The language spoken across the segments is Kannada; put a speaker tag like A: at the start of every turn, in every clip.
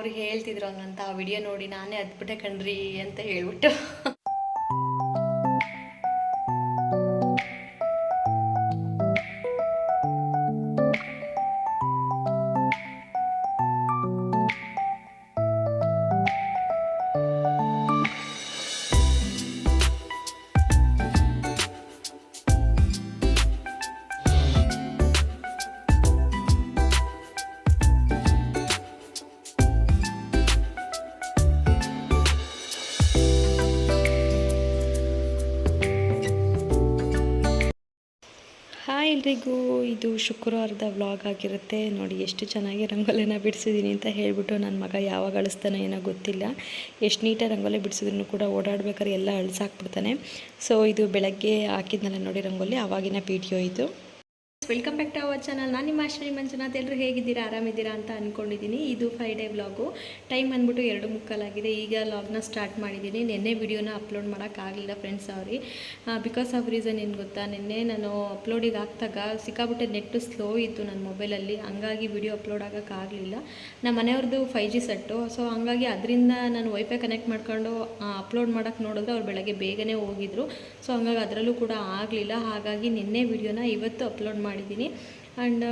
A: ಅವ್ರಿಗೆ ಹೇಳ್ತಿದ್ರು ಹಂಗಂತ ಆ ವಿಡಿಯೋ ನೋಡಿ ನಾನೇ ಅದ್ಬಿಟ್ಟೆ ಕಣ್ರಿ ಅಂತ ಹೇಳ್ಬಿಟ್ಟು. ಹಾಯ್ ಎಲ್ರಿಗೂ. ಇದು ಶುಕ್ರವಾರದ ವ್ಲಾಗ್ ಆಗಿರುತ್ತೆ. ನೋಡಿ ಎಷ್ಟು ಚೆನ್ನಾಗಿ ರಂಗೋಲಿನ ಬಿಡಿಸಿದ್ದೀನಿ ಅಂತ ಹೇಳ್ಬಿಟ್ಟು ನನ್ನ ಮಗ ಯಾವಾಗ ಅಳಿಸ್ತಾನೆ ಏನೋ ಗೊತ್ತಿಲ್ಲ. ಎಷ್ಟು ನೀಟಾಗಿ ರಂಗೋಲಿ ಬಿಡಿಸಿದ್ರು ಕೂಡ ಓಡಾಡ್ಬೇಕಾದ್ರೆ ಎಲ್ಲ ಅಳಿಸಾಕ್ಬಿಡ್ತಾನೆ. ಸೊ ಇದು ಬೆಳಗ್ಗೆ ಹಾಕಿದ್ನಲ್ಲ ನೋಡಿ ರಂಗೋಲಿ ಆವಾಗಿನ ವಿಡಿಯೋ ಇದು. Welcome back to our channel. ನಾನು ನಿಮ್ಮ ಆಶ್ರಯ ಮಂಜುನಾಥ್. ಎಲ್ಲರೂ ಹೇಗಿದ್ದೀರಾ? ಆರಾಮಿದ್ದೀರಾ ಅಂತ ಅಂದ್ಕೊಂಡಿದ್ದೀನಿ ಇದು ಫ್ರೈಡೇ ವ್ಲಾಗು ಟೈಮ್ ಬಂದ್ಬಿಟ್ಟು ಎರಡು ಮುಕ್ಕಾಲಾಗಿದೆ. ಈಗ ವ್ಲಾಗ್ನ ಸ್ಟಾರ್ಟ್ ಮಾಡಿದ್ದೀನಿ ನಿನ್ನೆ ವಿಡಿಯೋನ ಅಪ್ಲೋಡ್ ಮಾಡೋಕ್ಕಾಗಲಿಲ್ಲ ಫ್ರೆಂಡ್ಸ್ ಅವ್ರಿ ಬಿಕಾಸ್ ಆಫ್ ರೀಸನ್ ಏನು ಗೊತ್ತಾ? ನಿನ್ನೆ ನಾನು ಅಪ್ಲೋಡಿಗೆ ಹಾಕ್ದಾಗ ಸಿಕ್ಕಾಬಿಟ್ಟೆ ನೆಟ್ಟು ಸ್ಲೋ ಇತ್ತು ನನ್ನ ಮೊಬೈಲಲ್ಲಿ ಹಂಗಾಗಿ ವಿಡಿಯೋ ಅಪ್ಲೋಡ್ ಆಗೋಕ್ಕಾಗಲಿಲ್ಲ ನಮ್ಮ ಮನೆಯವ್ರದ್ದು ಫೈ ಜಿ ಸೆಟ್ಟು ಸೊ ಹಂಗಾಗಿ ಅದರಿಂದ ನಾನು ವೈಫೈ ಕನೆಕ್ಟ್ ಮಾಡ್ಕೊಂಡು ಅಪ್ಲೋಡ್ ಮಾಡೋಕ್ಕೆ ನೋಡಿದ್ರೆ ಅವ್ರು ಬೆಳಗ್ಗೆ ಬೇಗನೆ ಹೋಗಿದ್ರು. ಸೊ ಹಂಗಾಗಿ ಅದರಲ್ಲೂ ಕೂಡ ಆಗಲಿಲ್ಲ. ಹಾಗಾಗಿ ನಿನ್ನೆ ವಿಡಿಯೋನ ಇವತ್ತು ಅಪ್ಲೋಡ್ ಮಾಡಿದ್ದೀನಿ ಆ್ಯಂಡ್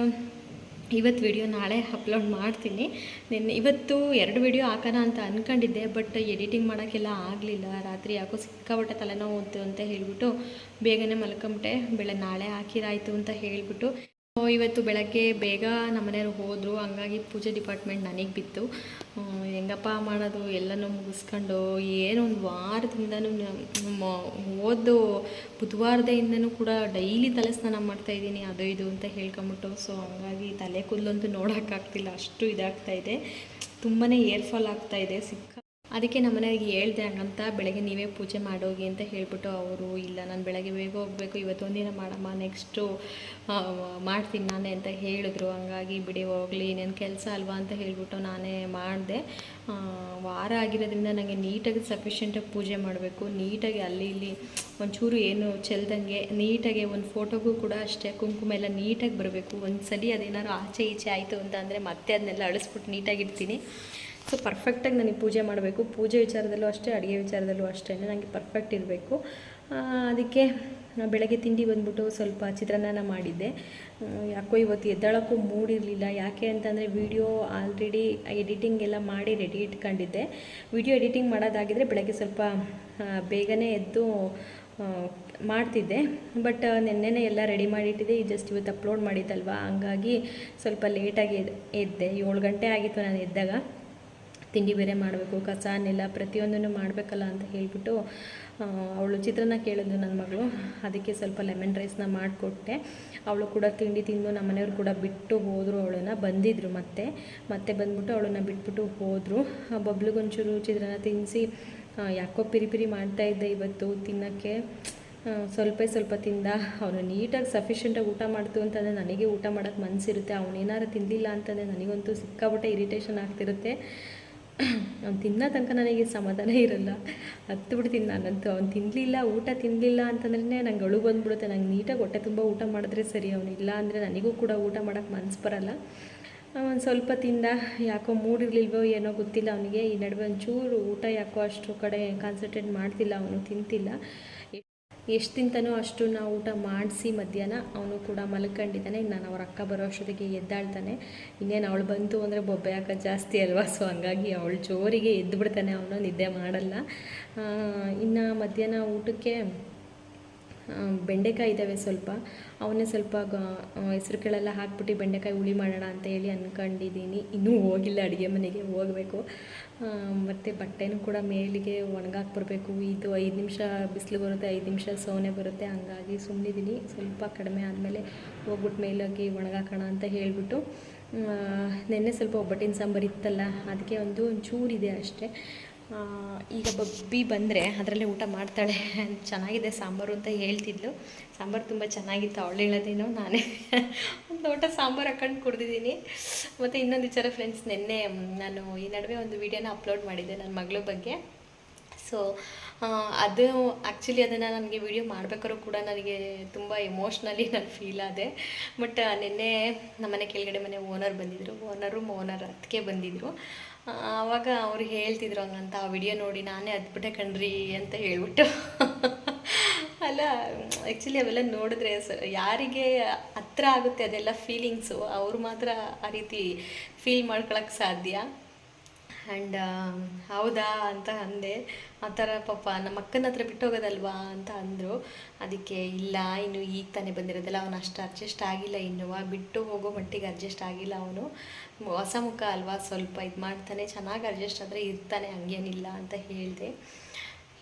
A: ಇವತ್ತು ವಿಡಿಯೋ ನಾಳೆ ಅಪ್ಲೋಡ್ ಮಾಡ್ತೀನಿ. ನಿನ್ನೆ ಇವತ್ತು ಎರಡು ವಿಡಿಯೋ ಹಾಕೋಣ ಅಂತ ಅಂದ್ಕೊಂಡಿದ್ದೆ ಬಟ್ ಎಡಿಟಿಂಗ್ ಮಾಡೋಕ್ಕೆಲ್ಲ ಆಗಲಿಲ್ಲ. ರಾತ್ರಿ ಯಾಕೋ ಸಿಕ್ಕಾಬಟ್ಟೆ ತಲೆನೋವು ಅಂತ ಹೇಳಿಬಿಟ್ಟು ಬೇಗನೆ ಮಲ್ಕೊಂಬಿಟ್ಟೆ. ಬೆಳೆ ನಾಳೆ ಹಾಕಿರಾಯಿತು ಅಂತ ಹೇಳಿಬಿಟ್ಟು. ಇವತ್ತು ಬೆಳಗ್ಗೆ ಬೇಗ ನಮ್ಮನೆಯವ್ರು ಹೋದರು. ಹಂಗಾಗಿ ಪೂಜೆ ಡಿಪಾರ್ಟ್ಮೆಂಟ್ ನನಗೆ ಬಿತ್ತು. ಹೆಂಗಪ್ಪ ಮಾಡೋದು? ಎಲ್ಲನೂ ಮುಗಿಸ್ಕೊಂಡು ಏನೋ ಒಂದು ವಾರದಿಂದನೂ ಓದು ಬುಧವಾರದಿಂದನೂ ಕೂಡ ಡೈಲಿ ತಲೆ ಸ್ನಾನ ಮಾಡ್ತಾಯಿದ್ದೀನಿ ಅದು ಇದು ಅಂತ ಹೇಳ್ಕೊಂಬಿಟ್ಟು. ಸೊ, ಹಂಗಾಗಿ ತಲೆ ಕೂದಲಂತೂ ನೋಡೋಕ್ಕಾಗ್ತಿಲ್ಲ. ಅಷ್ಟು ಇದಾಗ್ತಾ ಇದೆ. ತುಂಬಾ ಏರ್ಫಾಲ್ ಆಗ್ತಾಯಿದೆ ಸಿಕ್ಕ ಅದಕ್ಕೆ ನಮ್ಮ ಹೇಳ್ದೆ ಹಂಗಂತ ಬೆಳಗ್ಗೆ ನೀವೇ ಪೂಜೆ ಮಾಡೋಗಿ ಅಂತ ಹೇಳ್ಬಿಟ್ಟು ಅವರು, ಇಲ್ಲ ನಾನು ಬೆಳಗ್ಗೆ ಬೇಗ ಹೋಗಬೇಕು, ಇವತ್ತೊಂದಿನ ಮಾಡಮ್ಮ, ನೆಕ್ಸ್ಟು ಮಾಡ್ತೀನಿ ನಾನೇ ಅಂತ ಹೇಳಿದ್ರು. ಹಂಗಾಗಿ ಬಿಡಿ ಹೋಗಲಿ ನನ್ನ ಕೆಲಸ ಅಲ್ವಾ ಅಂತ ಹೇಳ್ಬಿಟ್ಟು ನಾನೇ ಮಾಡಿದೆ. ವಾರ ಆಗಿರೋದ್ರಿಂದ ನನಗೆ ನೀಟಾಗಿ ಸಫಿಷಿಯೆಂಟಾಗಿ ಪೂಜೆ ಮಾಡಬೇಕು. ನೀಟಾಗಿ ಅಲ್ಲಿ ಇಲ್ಲಿ ಒಂಚೂರು ಏನು ಚೆಲ್ದಂಗೆ ನೀಟಾಗಿ ಒಂದು ಫೋಟೋಗೂ ಕೂಡ ಅಷ್ಟೇ, ಕುಂಕುಮ ಎಲ್ಲ ನೀಟಾಗಿ ಬರಬೇಕು. ಒಂದು ಸಲ ಅದೇನಾದ್ರು ಆಚೆ ಈಚೆ ಆಯಿತು ಅಂತ ಅಂದರೆ ಮತ್ತೆ ಅದನ್ನೆಲ್ಲ ಅಳಿಸ್ಬಿಟ್ಟು ನೀಟಾಗಿಡ್ತೀನಿ ಸೊ ಪರ್ಫೆಕ್ಟಾಗಿ ನನಗೆ ಪೂಜೆ ಮಾಡಬೇಕು. ಪೂಜೆ ವಿಚಾರದಲ್ಲೂ ಅಷ್ಟೇ, ಅಡುಗೆ ವಿಚಾರದಲ್ಲೂ ಅಷ್ಟೇ. ನನಗೆ ಪರ್ಫೆಕ್ಟ್ ಇರಬೇಕು. ಅದಕ್ಕೆ ಬೆಳಗ್ಗೆ ತಿಂಡಿ ಬಂದ್ಬಿಟ್ಟು ಸ್ವಲ್ಪ ಚಿತ್ರಾನ್ನ ಮಾಡಿದ್ದೆ. ಯಾಕೋ ಇವತ್ತು ಎದ್ದಾಳಕ್ಕೂ ಮೂಡಿರಲಿಲ್ಲ. ಯಾಕೆ ಅಂತಂದರೆ ವಿಡಿಯೋ ಆಲ್ರೆಡಿ ಎಡಿಟಿಂಗ್ ಎಲ್ಲ ಮಾಡಿ ರೆಡಿ ಇಟ್ಕೊಂಡಿದ್ದೆ. ವಿಡಿಯೋ ಎಡಿಟಿಂಗ್ ಮಾಡೋದಾಗಿದ್ದರೆ ಬೆಳಗ್ಗೆ ಸ್ವಲ್ಪ ಬೇಗನೆ ಎದ್ದು ಮಾಡ್ತಿದ್ದೆ. ಬಟ್ ನಿನ್ನೆನೇ ಎಲ್ಲ ರೆಡಿ ಮಾಡಿಟ್ಟಿದ್ದೆ ಜಸ್ಟ್ ಇವತ್ತು ಅಪ್ಲೋಡ್ ಮಾಡಿದ್ದಲ್ವ? ಹಂಗಾಗಿ ಸ್ವಲ್ಪ ಲೇಟಾಗಿ ಎದ್- ಎದ್ದೆ. ಏಳು ಗಂಟೆ ಆಗಿತ್ತು ನಾನು ಎದ್ದಾಗ. ತಿಂಡಿ ಬೇರೆ ಮಾಡಬೇಕು, ಕಸ, ನೆಲ ಪ್ರತಿಯೊಂದನ್ನು ಮಾಡಬೇಕಲ್ಲ ಅಂತ ಹೇಳಿಬಿಟ್ಟು ಅವಳು ಚಿತ್ರನ ಕೇಳಿದ್ರು ನನ್ನ ಮಗಳು. ಅದಕ್ಕೆ ಸ್ವಲ್ಪ ಲೆಮನ್ ರೈಸ್ನ ಮಾಡಿಕೊಟ್ಟೆ. ಅವಳು ಕೂಡ ತಿಂಡಿ ತಿಂದು ನಮ್ಮ ಮನೆಯವರು ಕೂಡ ಬಿಟ್ಟು ಹೋದರು ಅವಳನ್ನು. ಬಂದಿದ್ದರು ಮತ್ತೆ. ಮತ್ತೆ ಬಂದ್ಬಿಟ್ಟು ಅವಳನ್ನು ಬಿಟ್ಬಿಟ್ಟು ಹೋದರು. ಬಬ್ಲಿಗೊಂಚೂರು ಚಿತ್ರನ ತಿನ್ನಿಸಿ ಯಾಕೋ ಪಿರಿ ಪಿರಿ ಮಾಡ್ತಾ ಇದ್ದೆ ಇವತ್ತು ತಿನ್ನೋಕ್ಕೆ. ಸ್ವಲ್ಪ ಸ್ವಲ್ಪ ತಿಂದ. ಅವನು ನೀಟಾಗಿ ಸಫಿಷಿಯೆಂಟಾಗಿ ಊಟ ಮಾಡ್ತು ಅಂತಂದರೆ ನನಗೆ ಊಟ ಮಾಡೋಕ್ಕೆ ಮನಸ್ಸಿರುತ್ತೆ ಅವನೇನಾರು ತಿನ್ನಲಿಲ್ಲ ಅಂತಂದರೆ ನನಗಂತೂ ಸಿಕ್ಕಾಪಟ್ಟೆ ಇರಿಟೇಷನ್ ಆಗ್ತಿರುತ್ತೆ. ಅವ್ನು ತಿನ್ನೋ ತನಕ ನನಗೆ ಸಮಾಧಾನ ಇರಲ್ಲ. ಹತ್ತು ಬಿಡ್ತೀನಿ ನಾನಂತೂ. ಅವ್ನು ತಿನ್ನಲಿಲ್ಲ ಊಟ ತಿನ್ನಲಿಲ್ಲ ಅಂತಂದ್ರೆ ನಂಗೆ ಅಳು ಬಂದ್ಬಿಡುತ್ತೆ. ನಂಗೆ ನೀಟಾಗಿ ಹೊಟ್ಟೆ ತುಂಬ ಊಟ ಮಾಡಿದ್ರೆ ಸರಿ, ಅವನು ಇಲ್ಲ ಅಂದರೆ ನನಗೂ ಕೂಡ ಊಟ ಮಾಡೋಕ್ಕೆ ಮನ್ಸು ಬರಲ್ಲ. ಒಂದು ಸ್ವಲ್ಪ ತಿಂದ, ಯಾಕೋ ಮೂಡಿರ್ಲಿಲ್ವೋ ಏನೋ ಗೊತ್ತಿಲ್ಲ ಅವನಿಗೆ. ಈ ನಡುವೆ ಒಂಚೂರು ಊಟ ಯಾಕೋ ಅಷ್ಟು ಕಡೆ ಕಾನ್ಸಂಟ್ರೇಟ್ ಮಾಡ್ತಿಲ್ಲ, ಅವನು ತಿಂತಿಲ್ಲ. ಎಷ್ಟು ತಿಂತಾನೋ ಅಷ್ಟು ನಾವು ಊಟ ಮಾಡಿಸಿ ಮಧ್ಯಾಹ್ನ ಅವನು ಕೂಡ ಮಲ್ಕೊಂಡಿದ್ದಾನೆ. ನಾನು ಅವ್ರ ಅಕ್ಕ ಬರೋ ಅಷ್ಟೊತ್ತಿಗೆ ಎದ್ದಾಳ್ತಾನೆ. ಇನ್ನೇನು ಅವಳು ಬಂತು ಅಂದರೆ ಬೊಬ್ಬೆ ಹಾಕೋದು ಜಾಸ್ತಿ ಅಲ್ವಾ? ಸೊ ಹಂಗಾಗಿ ಅವಳು ಜೋರಿಗೆ ಎದ್ದು ಬಿಡ್ತಾನೆ ಅವನು ನಿದ್ದೆ ಮಾಡಲ್ಲ. ಇನ್ನು ಮಧ್ಯಾಹ್ನ ಊಟಕ್ಕೆ ಬೆಂಡೆಕಾಯಿ ಇದ್ದಾವೆ ಸ್ವಲ್ಪ, ಅವನ್ನೇ ಸ್ವಲ್ಪ ಹೆಸರು ಕಾಳೆಲ್ಲ, ಹಾಕ್ಬಿಟ್ಟು ಬೆಂಡೆಕಾಯಿ ಹುಳಿ ಮಾಡೋಣ ಅಂತ ಹೇಳಿ ಅಂದ್ಕೊಂಡಿದ್ದೀನಿ ಇನ್ನೂ ಹೋಗಿಲ್ಲ ಅಡುಗೆ ಮನೆಗೆ, ಹೋಗಬೇಕು. ಮತ್ತು ಬಟ್ಟೆನೂ ಕೂಡ ಮೇಲಿಗೆ ಒಣಗಾಕ್ ಬರಬೇಕು. ಇದು ಐದು ನಿಮಿಷ ಬಿಸಿಲು ಬರುತ್ತೆ, ಐದು ನಿಮಿಷ ಸೋನೆ ಬರುತ್ತೆ. ಹಂಗಾಗಿ ಸುಮ್ಮನಿದ್ದೀನಿ ಸ್ವಲ್ಪ ಕಡಿಮೆ ಆದಮೇಲೆ ಹೋಗ್ಬಿಟ್ಟು ಮೇಲಾಗಿ ಒಣಗಾಕೋಣ ಅಂತ ಹೇಳಿಬಿಟ್ಟು ನೆನ್ನೆ ಸ್ವಲ್ಪ ಒಬ್ಬಟ್ಟಿನ ಸಾಂಬಾರು ಇತ್ತಲ್ಲ, ಅದಕ್ಕೆ ಒಂದು ಒಂಚೂರಿದೆ ಅಷ್ಟೇ. ಈಗ ಬಬ್ಬಿ ಬಂದರೆ ಅದರಲ್ಲೇ ಊಟ ಮಾಡ್ತಾಳೆ. ಚೆನ್ನಾಗಿದೆ ಸಾಂಬಾರು ಅಂತ ಹೇಳ್ತಿದ್ಲು. ಸಾಂಬಾರು ತುಂಬ ಚೆನ್ನಾಗಿತ್ತು, ಅವಳು ಹೇಳೋದೇನೋ ನಾನೇ. ಒಂದು ಊಟ ಸಾಂಬಾರು ಹಾಕೊಂಡು ಕುಡ್ದಿದ್ದೀನಿ. ಮತ್ತು ಇನ್ನೊಂದು ವಿಚಾರ ಫ್ರೆಂಡ್ಸ್ ನಿನ್ನೆ ನಾನು ಈ ನಡುವೆ ಒಂದು ವಿಡಿಯೋನ ಅಪ್ಲೋಡ್ ಮಾಡಿದ್ದೆ ನನ್ನ ಮಗಳ ಬಗ್ಗೆ. ಸೊ ಅದು ಆ್ಯಕ್ಚುಲಿ ಅದನ್ನು ನನಗೆ ವಿಡಿಯೋ ಮಾಡಬೇಕಾದ್ರು ಕೂಡ ನನಗೆ ತುಂಬ ಎಮೋಷ್ನಲಿ ನಾನು ಫೀಲ್ ಆದೆ. ಬಟ್ ನಿನ್ನೆ ನಮ್ಮನೆ ಕೆಳಗಡೆ ಮನೆ ಓನರ್ ಬಂದಿದ್ದರು ಓನರು ಓನರ್ ಅದಕ್ಕೆ ಬಂದಿದ್ದರು ಆವಾಗ ಅವ್ರು ಹೇಳ್ತಿದ್ರು ಹಂಗಂತ, ಆ ವಿಡಿಯೋ ನೋಡಿ ನಾನೇ ಅದ್ಬಿಟ್ಟೆ ಕಣ್ರಿ ಅಂತ ಹೇಳ್ಬಿಟ್ಟು. ಅಲ್ಲ ಆ್ಯಕ್ಚುಲಿ ಅವೆಲ್ಲ ನೋಡಿದ್ರೆ ಸ, ಯಾರಿಗೆ ಹತ್ರ ಆಗುತ್ತೆ ಅದೆಲ್ಲ ಫೀಲಿಂಗ್ಸು ಅವ್ರು ಮಾತ್ರ ಆ ರೀತಿ ಫೀಲ್ ಮಾಡ್ಕೊಳಕ್ಕೆ ಸಾಧ್ಯ. ಆ್ಯಂಡ್ ಹೌದಾ ಅಂತ ಅಂದೆ. ಆ ಥರ ಪಾಪ ನಮ್ಮ ಅಕ್ಕನ ಹತ್ರ ಬಿಟ್ಟೋಗೋದಲ್ವಾ ಅಂತ ಅಂದರು. ಅದಕ್ಕೆ ಇಲ್ಲ, ಇನ್ನು ಈಗ ತಾನೇ ಬಂದಿರೋದಲ್ಲ, ಅವನು ಅಷ್ಟು ಅಡ್ಜಸ್ಟ್ ಆಗಿಲ್ಲ ಇನ್ನು. ಬಿಟ್ಟು ಹೋಗೋ ಮಟ್ಟಿಗೆ ಅಡ್ಜಸ್ಟ್ ಆಗಿಲ್ಲ ಅವನು. ಹೊಸ ಮುಖ ಅಲ್ವಾ, ಸ್ವಲ್ಪ ಇದು ಮಾಡ್ತಾನೆ, ಚೆನ್ನಾಗಿ ಅಡ್ಜಸ್ಟ್ ಆದರೆ ಇರ್ತಾನೆ, ಹಂಗೇನಿಲ್ಲ ಅಂತ ಹೇಳಿದೆ.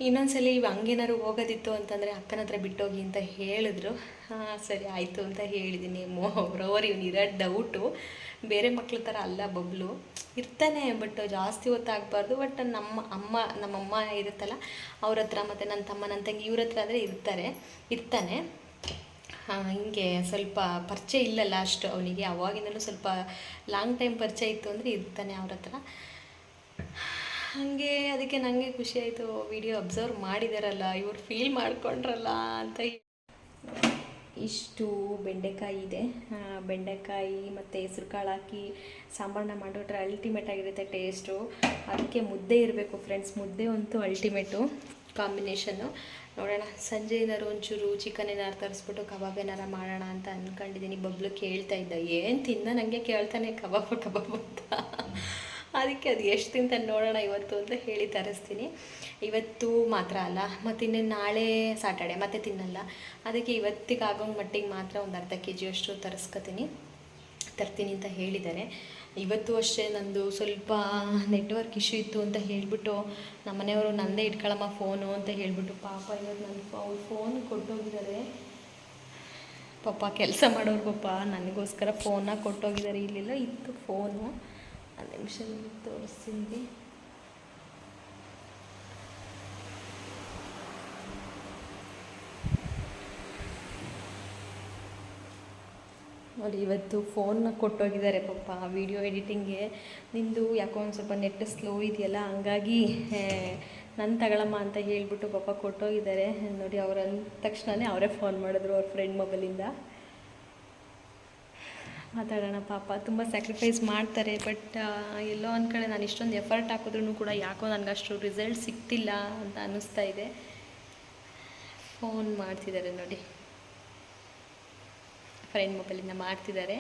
A: ಇನ್ನೊಂದ್ಸಲಿ ಇವ್ ಹಂಗೇನಾದ್ರು ಹೋಗೋದಿತ್ತು ಅಂತಂದರೆ ಅಕ್ಕನ ಹತ್ರ ಬಿಟ್ಟೋಗಿ ಅಂತ ಹೇಳಿದ್ರು. ಹಾಂ, ಸರಿ, ಆಯಿತು ಅಂತ ಹೇಳಿದ್ದೀನಿ. ಮೋ ಅವ್ರವರು ಇವ್ನು ಇರೋ ಡೌಟು ಬೇರೆ ಮಕ್ಳ ಥರ ಅಲ್ಲ ಬಬ್ಲು. ಇರ್ತಾನೆ ಬಟ್ ಜಾಸ್ತಿ ಹೊತ್ತಾಗಬಾರ್ದು. ಬಟ್ ನಮ್ಮ ಅಮ್ಮ, ನಮ್ಮಮ್ಮ ಇರುತ್ತಲ್ಲ, ಅವ್ರ ಹತ್ರ ಮತ್ತು ನನ್ನ ತಮ್ಮ ನನ್ನ ತಂಗಿ ಇವ್ರ ಹತ್ರ ಆದರೆ ಇರ್ತಾರೆ. ಇರ್ತಾನೆ. ಹಿಂಗೆ ಸ್ವಲ್ಪ ಪರಿಚಯ ಇಲ್ಲಲ್ಲ ಅಷ್ಟು ಅವನಿಗೆ. ಅವಾಗಿಂದಲೂ ಸ್ವಲ್ಪ ಲಾಂಗ್ ಟೈಮ್ ಪರಿಚಯ ಇತ್ತು ಅಂದರೆ ಇರ್ತಾನೆ ಅವ್ರ ಹತ್ರ. ಹಾಗೆ ಅದಕ್ಕೆ ನನಗೆ ಖುಷಿ ಆಯಿತು. ವಿಡಿಯೋ ಅಬ್ಸರ್ವ್ ಮಾಡಿದಾರಲ್ಲ, ಇವ್ರು ಫೀಲ್ ಮಾಡ್ಕೊಂಡ್ರಲ್ಲ ಅಂತ ಇಷ್ಟು ಬೆಂಡೆಕಾಯಿ ಇದೆ. ಬೆಂಡೆಕಾಯಿ ಮತ್ತು ಹೆಸ್ರು ಕಾಳು ಹಾಕಿ ಸಾಂಬಾರನ್ನ ಮಾಡಿಬಿಟ್ರೆ ಅಲ್ಟಿಮೇಟ್ ಆಗಿರುತ್ತೆ ಟೇಸ್ಟು ಅದಕ್ಕೆ ಮುದ್ದೆ ಇರಬೇಕು ಫ್ರೆಂಡ್ಸ್ ಮುದ್ದೆ ಅಂತೂ ಅಲ್ಟಿಮೇಟು ಕಾಂಬಿನೇಷನ್ನು ನೋಡೋಣ, ಸಂಜೆ ಏನಾದ್ರು ಒಂಚೂರು ಚಿಕನ್ ಏನಾರು ತರಿಸ್ಬಿಟ್ಟು ಕಬಾಬ್ ಏನಾರು ಮಾಡೋಣ ಅಂತ ಅಂದ್ಕೊಂಡಿದ್ದೀನಿ ಬಬ್ಲು ಕೇಳ್ತಾ ಇದ್ದ, ಏನು ತಿನ್ನ ನನಗೆ ಕೇಳ್ತಾನೆ ಕಬಾಬ್ ಕಬಾಬ್ ಅಂತ. ಅದಕ್ಕೆ ಅದು ಎಷ್ಟು ತಿಂತಾನೆ ನೋಡೋಣ ಇವತ್ತು ಅಂತ ಹೇಳಿ ತರಿಸ್ತೀನಿ. ಇವತ್ತು ಮಾತ್ರ ಅಲ್ಲ, ಮತ್ತು ಇನ್ನು ನಾಳೆ ಸಾಟರ್ಡೆ ಮತ್ತೆ ತಿನ್ನಲ್ಲ. ಅದಕ್ಕೆ ಇವತ್ತಿಗೆ ಮಟ್ಟಿಗೆ ಮಾತ್ರ ಒಂದು ಅರ್ಧ ಕೆ ಜಿಯಷ್ಟು ತರಿಸ್ಕೊತೀನಿ. ತರ್ತೀನಿ ಅಂತ ಹೇಳಿದ್ದಾರೆ. ಇವತ್ತು ಅಷ್ಟೇ ನಂದು ಸ್ವಲ್ಪ ನೆಟ್ವರ್ಕ್ ಇಶ್ಯೂ ಇತ್ತು ಅಂತ ಹೇಳಿಬಿಟ್ಟು ನಮ್ಮ ಮನೆಯವರು ನಂದೇ ಇಟ್ಕೊಳ್ಳಮ್ಮ ಫೋನು ಅಂತ ಹೇಳಿಬಿಟ್ಟು ಪಾಪ ಇವತ್ತು ನನ್ನ ಅವ್ರು ಫೋನ್ ಕೊಟ್ಟೋಗಿದ್ದಾರೆ. ಪಾಪ ಕೆಲಸ ಮಾಡೋರು ಪಾಪ, ನನಗೋಸ್ಕರ ಫೋನ್ನ ಕೊಟ್ಟೋಗಿದ್ದಾರೆ. ಇಲ್ಲಿಲ್ಲ, ಇತ್ತು ಫೋನು. ನಿಮಿಷ ನಿಮಗೆ ತೋರಿಸ್ತೀನಿ. ನೋಡಿ, ಇವತ್ತು ಫೋನ್ನ ಕೊಟ್ಟೋಗಿದ್ದಾರೆ ಪಾಪ ವಿಡಿಯೋ ಎಡಿಟಿಂಗ್ಗೆ ನಿಂದು ಯಾಕೋ ಒಂದು ಸ್ವಲ್ಪ ನೆಟ್ ಸ್ಲೋ ಇದೆಯಲ್ಲ, ಹಂಗಾಗಿ ನನ್ನ ತಗಳಮ್ಮ ಅಂತ ಹೇಳ್ಬಿಟ್ಟು ಪಾಪ ಕೊಟ್ಟೋಗಿದ್ದಾರೆ. ನೋಡಿ ಅವ್ರ ತಕ್ಷಣವೇ ಅವರೇ ಫೋನ್ ಮಾಡಿದ್ರು, ಅವ್ರ ಫ್ರೆಂಡ್ ಮೊಬೈಲಿಂದ ಮಾತಾಡೋಣ ಪಾಪ. ತುಂಬ ಸ್ಯಾಕ್ರಿಫೈಸ್ ಮಾಡ್ತಾರೆ ಬಟ್ ಎಲ್ಲೋ ಒಂದು ಕಡೆ ನಾನು ಇಷ್ಟೊಂದು ಎಫರ್ಟ್ ಹಾಕಿದ್ರೂ ಕೂಡ ಯಾಕೋ ನನಗೆ ಅಷ್ಟು ರಿಸಲ್ಟ್ ಸಿಗ್ತಿಲ್ಲ ಅಂತ ಅನ್ನಿಸ್ತಾ ಇದೆ. ಫೋನ್ ಮಾಡ್ತಿದ್ದಾರೆ ನೋಡಿ. ಫ್ರೆಂಡ್ ಮೊಬೈಲಿಂದ ಮಾಡ್ತಿದ್ದಾರೆ.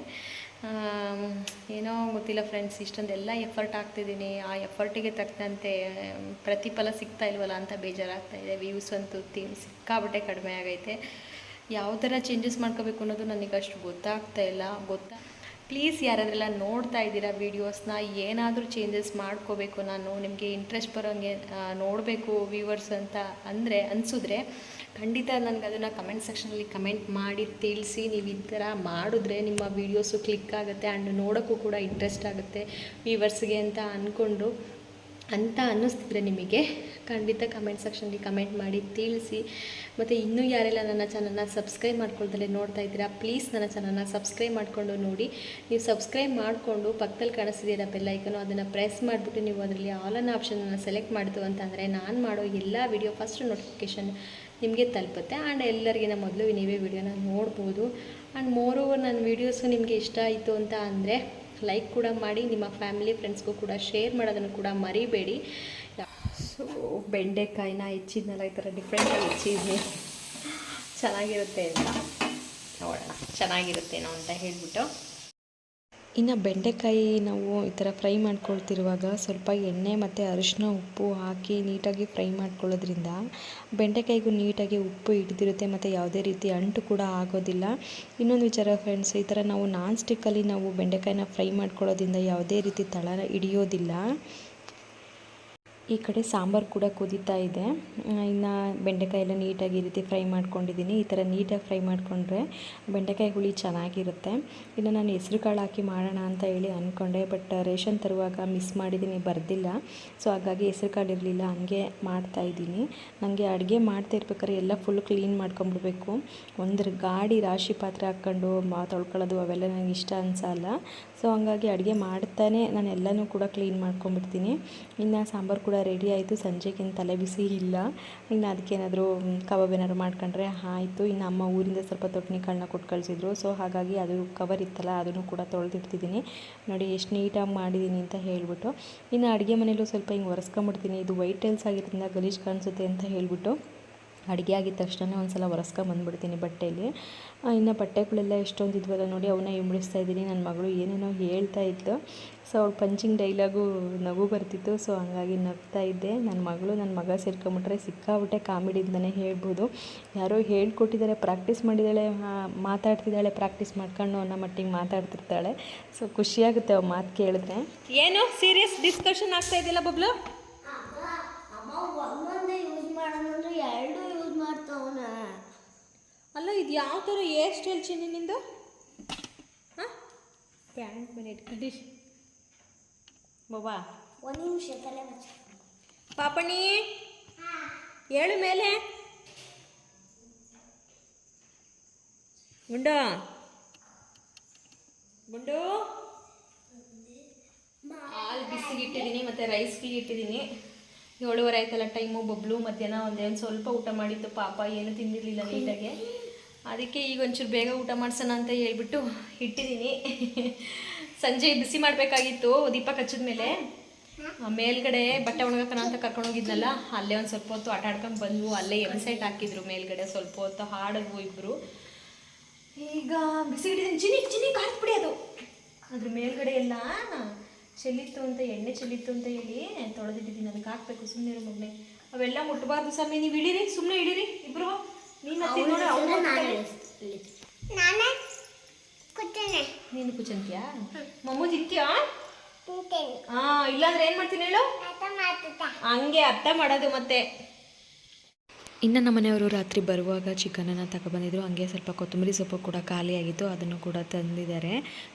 A: ಏನೋ ಗೊತ್ತಿಲ್ಲ ಫ್ರೆಂಡ್ಸ್ ಇಷ್ಟೊಂದೆಲ್ಲ ಎಫರ್ಟ್ ಹಾಕ್ತಿದ್ದೀನಿ, ಆ ಎಫರ್ಟಿಗೆ ತಕ್ಕಂತೆ, ಪ್ರತಿಫಲ ಸಿಗ್ತಾ ಇಲ್ವಲ್ಲ ಅಂತ ಬೇಜಾರಾಗ್ತಾ ಇದೆ. ವ್ಯೂಸ್ ಅಂತೂ ತಿ ಸಿಕ್ಕಾಬಟ್ಟೆ ಕಡಿಮೆ ಆಗೈತೆ. ಯಾವ ಥರ ಚೇಂಜಸ್ ಮಾಡ್ಕೋಬೇಕು ಅನ್ನೋದು ನನಗೆ ಅಷ್ಟು ಗೊತ್ತಾಗ್ತಾ ಇಲ್ಲ, ಗೊತ್ತಾ? ಪ್ಲೀಸ್ ಯಾರಾದ್ರೆಲ್ಲ ನೋಡ್ತಾ ಇದ್ದೀರಾ ವೀಡಿಯೋಸ್ನ ಏನಾದರೂ ಚೇಂಜಸ್ ಮಾಡ್ಕೋಬೇಕು ನಾನು, ನಿಮಗೆ ಇಂಟ್ರೆಸ್ಟ್ ಬರೋಂಗೆ ನೋಡಬೇಕು ವ್ಯೂವರ್ಸ್ ಅಂತ ಅಂದರೆ, ಅನಿಸಿದ್ರೆ ಖಂಡಿತ ನನಗೆ ಅದನ್ನು ಕಮೆಂಟ್ ಸೆಕ್ಷನಲ್ಲಿ ಕಮೆಂಟ್ ಮಾಡಿ ತಿಳಿಸಿ. ನೀವು ಈ ಥರ ಮಾಡಿದ್ರೆ ನಿಮ್ಮ ವೀಡಿಯೋಸು ಕ್ಲಿಕ್ ಆಗುತ್ತೆ ಆ್ಯಂಡ್ ನೋಡೋಕ್ಕೂ ಕೂಡ ಇಂಟ್ರೆಸ್ಟ್ ಆಗುತ್ತೆ ವ್ಯೂವರ್ಸ್ಗೆ ಅಂತ ಅಂದ್ಕೊಂಡು ಅಂತ ಅನ್ನಿಸ್ತಿದ್ರೆ ನಿಮಗೆ, ಖಂಡಿತ ಕಮೆಂಟ್ ಸೆಕ್ಷನ್ಗೆ ಕಮೆಂಟ್ ಮಾಡಿ, ತಿಳಿಸಿ. ಮತ್ತು ಇನ್ನೂ ಯಾರೆಲ್ಲ ನನ್ನ ಚಾನಲ್ನ ಸಬ್ಸ್ಕ್ರೈಬ್ ಮಾಡ್ಕೊಳ್ದಲ್ಲೇ ನೋಡ್ತಾ ಇದ್ದೀರಾ ಪ್ಲೀಸ್ ನನ್ನ ಚಾನಲ್ನ ಸಬ್ಸ್ಕ್ರೈಬ್ ಮಾಡಿಕೊಂಡು ನೋಡಿ. ನೀವು ಸಬ್ಸ್ಕ್ರೈಬ್ ಮಾಡಿಕೊಂಡು ಪಕ್ಕದಲ್ಲಿ ಕಾಣಿಸ್ತಿದ್ದೀರಾ ಬೆಲ್ಲೈಕನು ಅದನ್ನು ಪ್ರೆಸ್ ಮಾಡಿಬಿಟ್ಟು ನೀವು ಅದರಲ್ಲಿ ಆಲ್ ಅನ್ನ ಆಪ್ಷನನ್ನು ಸೆಲೆಕ್ಟ್ ಮಾಡಿತು ಅಂತಂದರೆ ನಾನು ಮಾಡೋ ಎಲ್ಲ ವಿಡಿಯೋ ಫಸ್ಟ್ ನೋಟಿಫಿಕೇಷನ್ ನಿಮಗೆ ತಲುಪುತ್ತೆ. ಆ್ಯಂಡ್ ಎಲ್ಲರಿಗಿನ ಮೊದಲು ನೀವೇ ವಿಡಿಯೋನ ನೋಡ್ಬೋದು. ಆ್ಯಂಡ್ ಮೋರ್ ಓವರ್ ನನ್ನ ವೀಡಿಯೋಸು ನಿಮಗೆ ಇಷ್ಟ ಆಯಿತು ಅಂತ ಅಂದರೆ ಲೈಕ್ ಕೂಡ ಮಾಡಿ ನಿಮ್ಮ ಫ್ಯಾಮಿಲಿ ಫ್ರೆಂಡ್ಸ್ಗೂ ಕೂಡ ಶೇರ್ ಮಾಡೋದನ್ನು ಕೂಡ ಮರಿಬೇಡಿ. ಸೊ ಬೆಂಡೆಕಾಯಿನ ಹೆಚ್ಚಿದ್ನಲ್ಲ ಈ ಥರ ಡಿಫ್ರೆಂಟಾಗಿ ಹೆಚ್ಚಿದ್ವಿ ಚೆನ್ನಾಗಿರುತ್ತೆ ಅಂತ. ನೋಡೋಣ ಚೆನ್ನಾಗಿರುತ್ತೇನೋ ಅಂತ ಹೇಳಿಬಿಟ್ಟು. ಇನ್ನು ಬೆಂಡೆಕಾಯಿ ನಾವು ಈ ಥರ ಫ್ರೈ ಮಾಡ್ಕೊಳ್ತಿರುವಾಗ ಸ್ವಲ್ಪ ಎಣ್ಣೆ ಮತ್ತು ಅರಿಶಿನ ಉಪ್ಪು ಹಾಕಿ ನೀಟಾಗಿ ಫ್ರೈ ಮಾಡ್ಕೊಳ್ಳೋದ್ರಿಂದ ಬೆಂಡೆಕಾಯಿಗೂ ನೀಟಾಗಿ ಉಪ್ಪು ಹಿಡಿದಿರುತ್ತೆ ಮತ್ತು ಯಾವುದೇ ರೀತಿ ಅಂಟು ಕೂಡ ಆಗೋದಿಲ್ಲ. ಇನ್ನೊಂದು ವಿಚಾರ ಫ್ರೆಂಡ್ಸ್ ಈ ಥರ ನಾವು ನಾನ್ ಸ್ಟಿಕ್ಕಲ್ಲಿ ನಾವು ಬೆಂಡೆಕಾಯಿನ ಫ್ರೈ ಮಾಡ್ಕೊಳ್ಳೋದ್ರಿಂದ ಯಾವುದೇ ರೀತಿ ತಳ ಹಿಡಿಯೋದಿಲ್ಲ. ಈ ಕಡೆ ಸಾಂಬಾರು ಕೂಡ ಕುದೀತಾ ಇದೆ. ಇನ್ನು ಬೆಂಡೆಕಾಯಿ ಎಲ್ಲ ನೀಟಾಗಿ ಈ ರೀತಿ ಫ್ರೈ ಮಾಡ್ಕೊಂಡಿದ್ದೀನಿ. ಈ ಥರ ನೀಟಾಗಿ ಫ್ರೈ ಮಾಡಿಕೊಂಡ್ರೆ ಬೆಂಡೆಕಾಯಿ ಹುಳಿ ಚೆನ್ನಾಗಿರುತ್ತೆ. ಇನ್ನು ನಾನು ಹೆಸ್ರು ಕಾಳು ಹಾಕಿ ಮಾಡೋಣ ಅಂತ ಹೇಳಿ ಅಂದ್ಕೊಂಡೆ ಬಟ್ ರೇಷನ್ ತರುವಾಗ ಮಿಸ್ ಮಾಡಿದ್ದೀನಿ, ಬರ್ದಿಲ್ಲ. ಸೊ, ಹಾಗಾಗಿ ಹೆಸ್ರು ಕಾಳು ಇರಲಿಲ್ಲ, ಹಂಗೆ ಮಾಡ್ತಾಯಿದ್ದೀನಿ ನನಗೆ ಅಡುಗೆ ಮಾಡ್ತಾ ಇರ್ಬೇಕಾದ್ರೆ ಎಲ್ಲ ಫುಲ್ ಕ್ಲೀನ್ ಮಾಡ್ಕೊಂಬಿಡ್ಬೇಕು. ಒಂದು ಗಾಡಿ ರಾಶಿ ಪಾತ್ರೆ ಹಾಕ್ಕೊಂಡು ಮಾ ತೊಳ್ಕೊಳ್ಳೋದು ಅವೆಲ್ಲ ನನಗೆ ಇಷ್ಟ ಅನಿಸಲ್ಲ. ಸೊ ಹಂಗಾಗಿ ಅಡುಗೆ ಮಾಡ್ತಾನೆ. ನಾನು ಎಲ್ಲನೂ ಕೂಡ ಕ್ಲೀನ್ ಮಾಡ್ಕೊಂಬಿಡ್ತೀನಿ ಇನ್ನು ಸಾಂಬಾರು ಕೂಡ ರೆಡಿ ಆಯಿತು. ಸಂಜೆಗೇನು ತಲೆ ಬಿಸಿ ಇಲ್ಲ. ಇನ್ನು ಅದಕ್ಕೇನಾದರೂ ಕಬಾಬ್ ಏನಾದ್ರು ಮಾಡ್ಕೊಂಡ್ರೆ ಆಯಿತು. ಇನ್ನು ಅಮ್ಮ ಊರಿಂದ ಸ್ವಲ್ಪ ತೊಟ್ನಿ ಕಾಳನ್ನ ಕೊಟ್ಟು ಕಳಿಸಿದ್ರು. ಸೊ ಹಾಗಾಗಿ ಅದು ಕವರ್ ಇತ್ತಲ್ಲ, ಅದನ್ನು ಕೂಡ ತೊಳೆದಿಡ್ತಿದ್ದೀನಿ. ನೋಡಿ, ಎಷ್ಟು ನೀಟಾಗಿ ಮಾಡಿದ್ದೀನಿ ಅಂತ ಹೇಳಿಬಿಟ್ಟು. ಇನ್ನು ಅಡುಗೆ ಮನೇಲೂ ಸ್ವಲ್ಪ ಹಿಂಗೆ ಒರೆಸ್ಕೊಂಬಿಡ್ತೀನಿ ಇದು ವೈಟ್ ಟೈಲ್ಸ್ ಆಗಿರೋದ್ರಿಂದ ಗಲೀಜು ಕಾಣಿಸುತ್ತೆ ಅಂತ ಹೇಳ್ಬಿಟ್ಟು. ಅಡುಗೆ ಆಗಿದ ತಕ್ಷಣ ಒಂದು ಸಲ ಒರೆಸ್ಕೊಂಬಂದ್ಬಿಡ್ತೀನಿ ಬಟ್ಟೆಯಲ್ಲಿ ಇನ್ನು ಬಟ್ಟೆಗಳೆಲ್ಲ ಎಷ್ಟೊಂದು ಇದ್ವಲ್ಲ ನೋಡಿ ಅವನ್ನ ಇಂಬಡಿಸ್ತಾ ಇದ್ದೀನಿ. ನನ್ನ ಮಗಳು ಏನೇನೋ ಹೇಳ್ತಾ ಇತ್ತು. ಸೊ ಅವ್ಳು ಪಂಚಿಂಗ್ ಡೈಲಾಗು ನಗು ಬರ್ತಿತ್ತು. ಸೊ ಹಂಗಾಗಿ ನಗ್ತಾ ಇದ್ದೆ. ನನ್ನ ಮಗಳು ನನ್ನ ಮಗ ಸೇರ್ಕೊಂಬಿಟ್ರೆ ಸಿಕ್ಕಾಬಿಟ್ಟೆ ಕಾಮಿಡಿ ಅಂತಲೇ ಹೇಳ್ಬೋದು. ಯಾರೋ ಹೇಳ್ಕೊಟ್ಟಿದ್ದಾರೆ, ಪ್ರಾಕ್ಟೀಸ್ ಮಾಡಿದ್ದಾಳೆ ಮಾತಾಡ್ತಿದ್ದಾಳೆ, ಪ್ರಾಕ್ಟೀಸ್ ಮಾಡ್ಕೊಂಡು ಅನ್ನೋ ಮಟ್ಟಿಗೆ ಮಾತಾಡ್ತಿರ್ತಾಳೆ. ಸೊ ಖುಷಿಯಾಗುತ್ತೆ ಅವ್ರ ಮಾತು ಕೇಳಿದ್ರೆ. ಏನು? ಸೀರಿಯಸ್ ಡಿಸ್ಕಷನ್ ಆಗ್ತಾ ಇದೆಯಲ್ಲ ಬಬ್ಲು? ಅಲ್ಲ ಇದು ಯಾವ ಥರ ಏರ್ ಸ್ಟೈಲ್ ಚಿನ್ನಿ ನಿಂದು? ಹಾಂ? ಪ್ಯಾಂಟ್ ಮೇಲೆ ಇಟ್ಕೊಂಡು ಬಾಬಾ
B: ಒಂದು ನಿಮಿಷ ತಲೆ
A: ಪಾಪಣಿ ಏಳು ಮೇಲೆ. ಗುಂಡು. ಗುಂಡು. ಹಾಲು ಬಿಸಿಗೆ ಇಟ್ಟಿದ್ದೀನಿ ಮತ್ತು ರೈಸ್ಗೆ ಇಟ್ಟಿದ್ದೀನಿ. ಏಳುವರೆ ಆಯ್ತಲ್ಲ ಟೈಮು ಬಬ್ಲು ಮಧ್ಯಾಹ್ನ ಒಂದೇನು ಒಂದು ಸ್ವಲ್ಪ ಊಟ ಮಾಡಿತ್ತು ಪಾಪ ಏನು ತಿಂದಿರಲಿಲ್ಲ ನೀಟಾಗೆ. ಅದಕ್ಕೆ ಈಗ ಒಂಚೂರು ಬೇಗ ಊಟ ಮಾಡ್ಸೋಣ ಅಂತ ಹೇಳ್ಬಿಟ್ಟು ಇಟ್ಟಿದ್ದೀನಿ. ಸಂಜೆ ಬಿಸಿ ಮಾಡಬೇಕಾಗಿತ್ತು, ದೀಪ ಹಚ್ಚಿದ ಮೇಲೆ. ಮೇಲ್ಗಡೆ ಬಟ್ಟೆ ಒಣಗಕ್ಕನ ಅಂತ ಕರ್ಕೊಂಡು ಹೋಗಿದ್ನಲ್ಲ, ಅಲ್ಲೇ ಒಂದು ಸ್ವಲ್ಪ ಹೊತ್ತು ಆಟ ಆಡ್ಕೊಂಡು ಬಂದ್ವು. ಅಲ್ಲೇ ಎಂ ಸೈಟ್ ಹಾಕಿದ್ರು ಮೇಲ್ಗಡೆ ಸ್ವಲ್ಪ ಹೊತ್ತು ಹಾಡಿದ್ವು ಇಬ್ಬರು ಈಗ ಬಿಸಿ ಹಿಡಿದೀನಿ ಚಿನಿ ಚಿನಿ ಬಿಡಿ ಅದು. ಅದ್ರ ಮೇಲ್ಗಡೆ ಎಲ್ಲ ಚೆಲ್ಲಿತ್ತು ಅಂತ, ಎಣ್ಣೆ ಚೆಲ್ಲಿತ್ತು ಅಂತ ಹೇಳಿ ತೊಳೆದಿಟ್ಟಿದ್ದೀನಿ. ಅದಕ್ಕೆ ಹಾಕ್ಬೇಕು ಸುಮ್ಮನೆ ಮಗನೆ. ಅವೆಲ್ಲ ಮುಟ್ಟಬಾರ್ದು ಸಮಯ ನೀವು ಇಡೀರಿ ಸುಮ್ಮನೆ ಇಡೀರಿ ಇಬ್ರು. ನೀನು ಕುಚಂತ್ಯಾ ಮಮ್ಮೂ ತಿಂತ್ಯಾ ಹಾ ಇಲ್ಲಾಂದ್ರೆ ಏನ್ ಮಾಡ್ತೀನಿ ಹೇಳು? ಹಂಗೆ ಅರ್ಥ ಮಾಡೋದು ಮತ್ತೆ. ಇನ್ನು ನಮ್ಮ ಮನೆಯವರು ರಾತ್ರಿ ಬರುವಾಗ ಚಿಕನನ್ನು ತಗೊಬಂದಿದ್ರು ಹಂಗೆ ಸ್ವಲ್ಪ ಕೊತ್ತಂಬರಿ ಸೊಪ್ಪು ಕೂಡ ಖಾಲಿಯಾಗಿತ್ತು ಅದನ್ನು ಕೂಡ ತಂದಿದ್ದಾರೆ.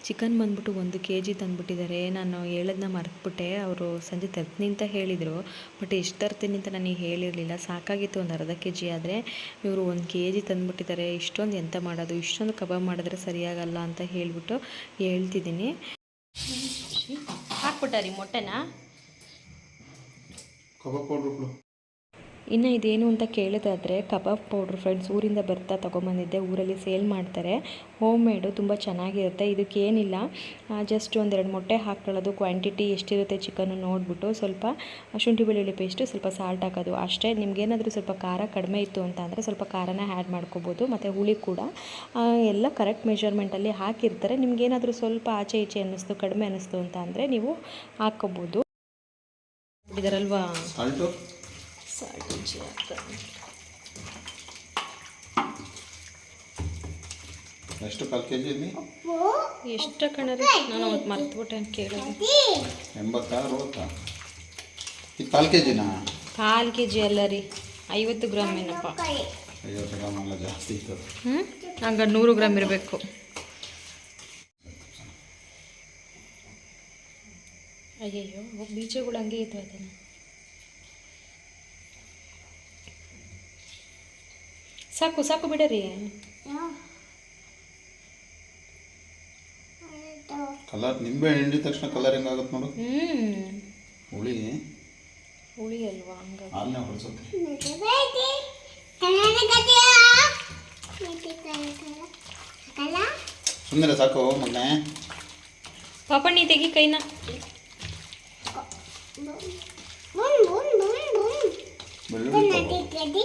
A: ಚಿಕನ್ ಬಂದ್ಬಿಟ್ಟು ಒಂದು ಕೆ ಜಿ ತಂದುಬಿಟ್ಟಿದ್ದಾರೆ. ನಾನು ಹೇಳೋದನ್ನ ಮರೆತುಬಿಟ್ಟೆ. ಅವರು ಸಂಜೆ ತರ್ತೀನಿ ಅಂತ ಹೇಳಿದರು. ಬಟ್ ಎಷ್ಟು ತರ್ತೀನಿ ಅಂತ ನನಗೆ ಹೇಳಿರಲಿಲ್ಲ. ಸಾಕಾಗಿತ್ತು ಒಂದು ಅರ್ಧ ಕೆ ಜಿ ಆದರೆ ಇವರು ಒಂದು ಕೆ ಜಿ ತಂದುಬಿಟ್ಟಿದ್ದಾರೆ. ಇಷ್ಟೊಂದು ಎಂತ ಮಾಡೋದು, ಇಷ್ಟೊಂದು ಕಬಾಬ್ ಮಾಡಿದ್ರೆ ಸರಿಯಾಗಲ್ಲ ಅಂತ ಹೇಳಿಬಿಟ್ಟು ಹೇಳ್ತಿದ್ದೀನಿ. ಹಾಕ್ಬಿಟ್ಟಾರಿ ಮೊಟ್ಟೆನಾ? ಇನ್ನು ಇದೇನು ಅಂತ ಕೇಳೋದಾದರೆ ಕಬಾಬ್ ಪೌಡ್ರ್ ಫ್ರೆಂಡ್ಸ್ ಊರಿಂದ ಬರ್ತಾ ತೊಗೊಂಬಂದಿದ್ದೆ ಊರಲ್ಲಿ ಸೇಲ್ ಮಾಡ್ತಾರೆ. ಹೋಮ್ ಮೇಡು ತುಂಬ ಚೆನ್ನಾಗಿರುತ್ತೆ. ಇದಕ್ಕೇನಿಲ್ಲ. ಜಸ್ಟ್ ಒಂದೆರಡು ಮೊಟ್ಟೆ ಹಾಕ್ಕೊಳ್ಳೋದು ಕ್ವಾಂಟಿಟಿ ಎಷ್ಟಿರುತ್ತೆ ಚಿಕನ್ನು ನೋಡಿಬಿಟ್ಟು ಸ್ವಲ್ಪ ಶುಂಠಿ ಬೆಳ್ಳುಳ್ಳಿ ಪೇಸ್ಟು ಸ್ವಲ್ಪ ಸಾಲ್ಟ್ ಹಾಕೋದು. ಅಷ್ಟೇ ನಿಮ್ಗೇನಾದರೂ ಸ್ವಲ್ಪ ಖಾರ ಕಡಿಮೆ ಇತ್ತು ಅಂತ ಅಂದರೆ ಸ್ವಲ್ಪ ಖಾರನ ಆ್ಯಡ್ ಮಾಡ್ಕೋಬೋದು ಮತ್ತು ಹುಳಿ ಕೂಡ. ಎಲ್ಲ ಕರೆಕ್ಟ್ ಮೆಷರ್ಮೆಂಟಲ್ಲಿ ಹಾಕಿರ್ತಾರೆ. ನಿಮ್ಗೇನಾದರೂ ಸ್ವಲ್ಪ ಆಚೆ ಈಚೆ ಅನ್ನಿಸ್ತು ಕಡಿಮೆ ಅನ್ನಿಸ್ತು ಅಂತ ಅಂದರೆ ನೀವು ಹಾಕ್ಕೋಬೋದು. ಇದರಲ್ವಾ? ರುಚಿ ಆಗ್ತದೆ
C: ಎಷ್ಟು ಕಾಲು ಕೆ ಜಿ
A: ಎಷ್ಟು ಕಣರಿ. ನಾನು ಅವತ್ತು ಮರ್ತುಬಿಟ್ಟೆ ಅಂತ ಕೇಳಿದೆ.
C: ಎಂಬತ್ತಾ ಅರವತ್ತಾ ಇದು ಕಾಲು ಕೆ ಜಿನಾ
A: ಕಾಲು ಕೆ ಜಿ ಅಲ್ಲ ರೀ. ಐವತ್ತು ಗ್ರಾಮ್ ಏನಪ್ಪ?
C: ಐವತ್ತು ಗ್ರಾಮ್ ಎಲ್ಲ ಜಾಸ್ತಿ ಇತ್ತು
A: ಹ್ಞೂ ಹಂಗೆ ನೂರು ಗ್ರಾಮ್ ಇರಬೇಕು. ಅಯ್ಯಯ್ಯೋ ಬೀಜಗಳು ಹಂಗೆ ಇತ್ತು ಅದನ್ನು. ಸಾಕು ಸಾಕು ಬಿಡರಿ.
C: ಕಲರ್ ನಿಂಬೆ ಹಿಂಡಿ ತಕ್ಷಣ ಕಲರ್ ಹೆಂಗಾಗುತ್ತೆ ನೋಡು.
A: ಹ್ಞೂ
C: ಹುಳಿ.
A: ಹುಳಿ ಅಲ್ವಾ ಹಂಗ
C: ಹಾಲನ್ನೇ ಹೊಡ್ಸುತ್ತೆ ಸುಂದರ ಸಾಕು ಮೊನ್ನೆ.
A: ಪಾಪ ನೀ ತೆಗಿ ಕೈನ.
C: ಬೆಳ್ಳುಳ್ಳಿ